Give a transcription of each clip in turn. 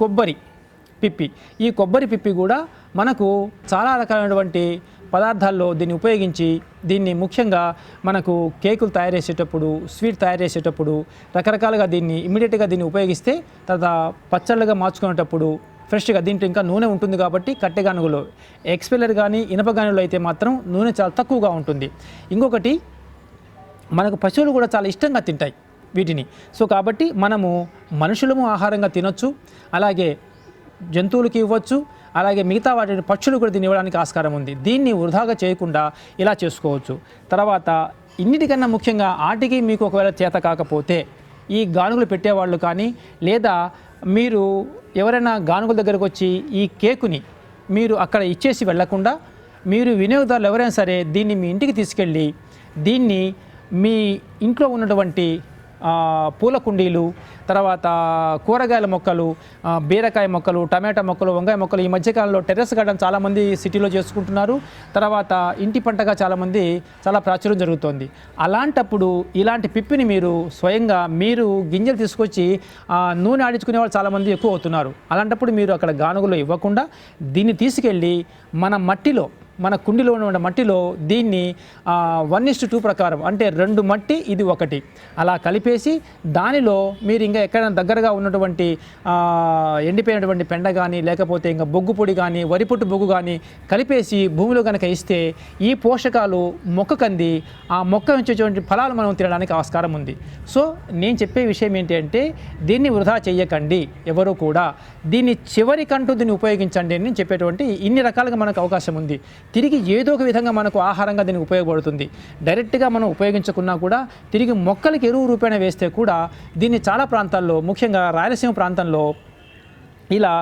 కొబ్బరి పిప్పి. ఈ కొబ్బరి పిప్పి కూడా మనకు చాలా రకాలైనటువంటి పదార్థాల్లో దీన్ని ఉపయోగించి దీన్ని ముఖ్యంగా మనకు కేకులు తయారు చేసేటప్పుడు స్వీట్ తయారు చేసేటప్పుడు రకరకాలుగా దీన్ని ఇమీడియట్గా దీన్ని ఉపయోగిస్తే తర్వాత పచ్చళ్ళగా మార్చుకునేటప్పుడు ఫ్రెష్గా దీంట్లో ఇంకా నూనె ఉంటుంది కాబట్టి కట్టెగానుగులో ఎక్స్పెల్లర్ కానీ ఇనప గానుగులో అయితే మాత్రం నూనె చాలా తక్కువగా ఉంటుంది. ఇంకొకటి మనకు పశువులు కూడా చాలా ఇష్టంగా తింటాయి. వీటిని. సో కాబట్టి మనము మనుషులము ఆహారంగా తినొచ్చు అలాగే జంతువులకి ఇవ్వచ్చు అలాగే మిగతా వాటిని పక్షులు కూడా దీన్ని ఇవ్వడానికి ఆస్కారం ఉంది. దీన్ని వృధాగా చేయకుండా ఇలా చేసుకోవచ్చు. తర్వాత ఇన్నిటికన్నా ముఖ్యంగా ఆటికి మీకు ఒకవేళ చేత కాకపోతే ఈ గానుగులు పెట్టేవాళ్ళు కానీ లేదా మీరు ఎవరైనా గానుగుల దగ్గరకు వచ్చి ఈ కేకుని మీరు అక్కడ ఇచ్చేసి వెళ్ళకుండా మీరు వినియోగదారులు ఎవరైనా సరే దీన్ని మీ ఇంటికి తీసుకెళ్ళి దీన్ని మీ ఇంట్లో ఉన్నటువంటి పూల కుండీలు తర్వాత కూరగాయల మొక్కలు బీరకాయ మొక్కలు టమాటా మొక్కలు వంకాయ మొక్కలు ఈ మధ్యకాలంలో టెర్రస్ గార్డెన్ చాలామంది సిటీలో చేసుకుంటున్నారు. తర్వాత ఇంటి పంటగా చాలామంది చాలా ప్రాచుర్యం జరుగుతోంది. అలాంటప్పుడు ఇలాంటి పిప్పిని మీరు స్వయంగా మీరు గింజలు తీసుకొచ్చి నూనె ఆడించుకునే వాళ్ళు చాలామంది ఎక్కువ అవుతున్నారు. అలాంటప్పుడు మీరు అక్కడ గానుగులో ఇవ్వకుండా దీన్ని తీసుకెళ్ళి మన మట్టిలో మన కుండీలో ఉన్న మట్టిలో దీన్ని వన్ ఇస్ టూ ప్రకారం అంటే రెండు మట్టి ఇది ఒకటి. అలా కలిపేసి దానిలో మీరు ఇంకా ఎక్కడైనా దగ్గరగా ఉన్నటువంటి ఎండిపోయినటువంటి పెండ కానీ లేకపోతే ఇంకా బొగ్గు పొడి కానీ వరిపొట్టు బొగ్గు కానీ కలిపేసి భూమిలో కనుక ఇస్తే ఈ పోషకాలు మొక్కకు అంది ఆ మొక్క వచ్చేటువంటి ఫలాలు మనం తినడానికి ఆస్కారం ఉంది. సో నేను చెప్పే విషయం ఏంటి అంటే దీన్ని వృధా చెయ్యకండి ఎవరు కూడా. దీన్ని చివరికంటూ దీన్ని ఉపయోగించండి అని నేను చెప్పేటువంటి ఇన్ని రకాలుగా మనకు అవకాశం ఉంది. తిరిగి ఏదో ఒక విధంగా మనకు ఆహారంగా దీనికి ఉపయోగపడుతుంది. డైరెక్ట్గా మనం ఉపయోగించకున్నా కూడా తిరిగి మొక్కలకి ఎరువు రూపేణ వేస్తే కూడా దీన్ని చాలా ప్రాంతాల్లో ముఖ్యంగా రాయలసీమ ప్రాంతంలో ఇలా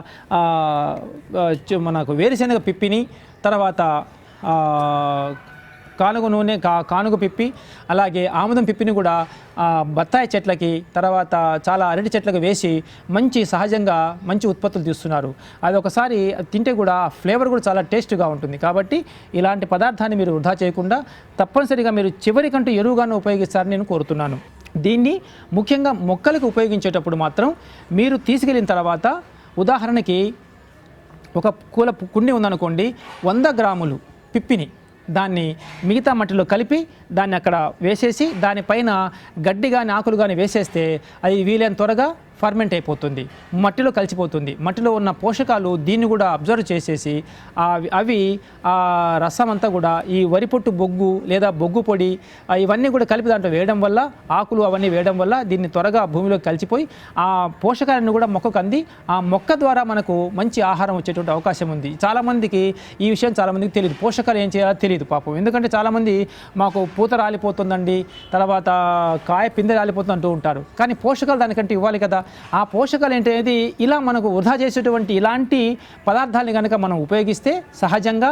మనకు వేరుశనగ పిప్పిని తర్వాత కానుగ నూనె కా కానుగ పిప్పి అలాగే ఆముదం పిప్పిని కూడా బత్తాయి చెట్లకి తర్వాత చాలా అరటి చెట్లకు వేసి మంచి సహజంగా మంచి ఉత్పత్తులు తీస్తున్నారు. అది ఒకసారి తింటే కూడా ఫ్లేవర్ కూడా చాలా టేస్ట్గా ఉంటుంది. కాబట్టి ఇలాంటి పదార్థాన్ని మీరు వృధా చేయకుండా తప్పనిసరిగా మీరు చివరికంటూ ఎరువుగాను ఉపయోగిస్తారని నేను కోరుతున్నాను. దీన్ని ముఖ్యంగా మొక్కలకు ఉపయోగించేటప్పుడు మాత్రం మీరు తీసుకెళ్ళిన తర్వాత ఉదాహరణకి ఒక కూల కుండి ఉందనుకోండి వంద గ్రాములు పిప్పిని. దాన్ని మిగతా మట్టిలో కలిపి దాన్ని అక్కడ వేసేసి దానిపైన గడ్డి కానీ ఆకులు కానీ వేసేస్తే అది వీలైన త్వరగా ఫర్మెంట్ అయిపోతుంది మట్టిలో కలిసిపోతుంది. మట్టిలో ఉన్న పోషకాలు దీన్ని కూడా అబ్జర్వ్ చేసేసి అవి ఆ రసం అంతా కూడా ఈ వరి పొట్టు బొగ్గు లేదా బొగ్గు పొడి ఇవన్నీ కూడా కలిపి దాంట్లో వేయడం వల్ల ఆకులు అవన్నీ వేయడం వల్ల దీన్ని త్వరగా భూమిలో కలిసిపోయి ఆ పోషకాలను కూడా మొక్కకు అంది. ఆ మొక్క ద్వారా మనకు మంచి ఆహారం వచ్చేటువంటి అవకాశం ఉంది. చాలామందికి ఈ విషయం చాలామందికి తెలియదు. పోషకాలు ఏం చేయాలో తెలియదు పాపం. ఎందుకంటే చాలామంది మాకు పూత రాలిపోతుందండి తర్వాత కాయ పిందె రాలిపోతుంది అంటూ ఉంటారు. కానీ పోషకాలు దానికంటే ఇవ్వాలి కదా. ఆ పోషకాలు ఏంటనేది ఇలా మనకు వృధా చేసేటువంటి ఇలాంటి పదార్థాలని కనుక మనం ఉపయోగిస్తే సహజంగా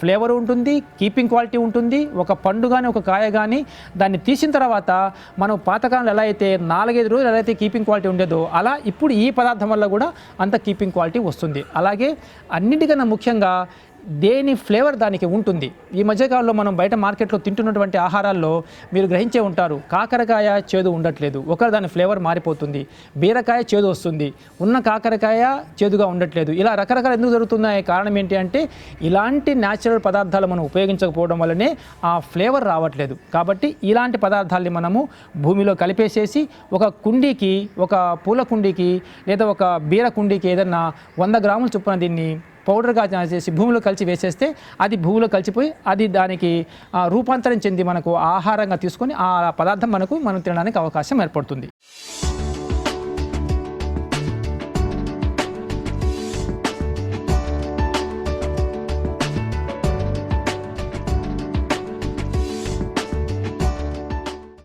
ఫ్లేవర్ ఉంటుంది కీపింగ్ క్వాలిటీ ఉంటుంది ఒక పండు కానీ ఒక కాయ కానీ దాన్ని తీసిన తర్వాత మనం పాతకాలంలో ఎలా అయితే నాలుగైదు రోజులు ఎలా అయితే కీపింగ్ క్వాలిటీ ఉండేదో అలా ఇప్పుడు ఈ పదార్థం వల్ల కూడా అంత కీపింగ్ క్వాలిటీ వస్తుంది. అలాగే అన్నిటికన్నా ముఖ్యంగా దేని ఫ్లేవర్ దానికి ఉంటుంది? ఈ మధ్యకాలంలో మనం బయట మార్కెట్లో తింటున్నటువంటి ఆహారాల్లో మీరు గ్రహించే ఉంటారు కాకరకాయ చేదు ఉండట్లేదు. ఒక దాని ఫ్లేవర్ మారిపోతుంది బీరకాయ చేదు వస్తుంది ఉన్న కాకరకాయ చేదుగా ఉండట్లేదు. ఇలా రకరకాల ఎందుకు జరుగుతున్నాయి? కారణం ఏంటి అంటే ఇలాంటి న్యాచురల్ పదార్థాలు మనం ఉపయోగించకపోవడం వల్లనే ఆ ఫ్లేవర్ రావట్లేదు. కాబట్టి ఇలాంటి పదార్థాలని మనము భూమిలో కలిపేసేసి ఒక కుండీకి ఒక పూల కుండీకి లేదా ఒక బీర కుండీకి ఏదన్నా వంద గ్రాముల చొప్పున దీన్ని పౌడర్గా చేసి భూమిలో కలిసి వేసేస్తే అది భూమిలో కలిసిపోయి అది దానికి రూపాంతరం చెంది మనకు ఆహారంగా తీసుకొని ఆ పదార్థం మనకు మనం తినడానికి అవకాశం ఏర్పడుతుంది.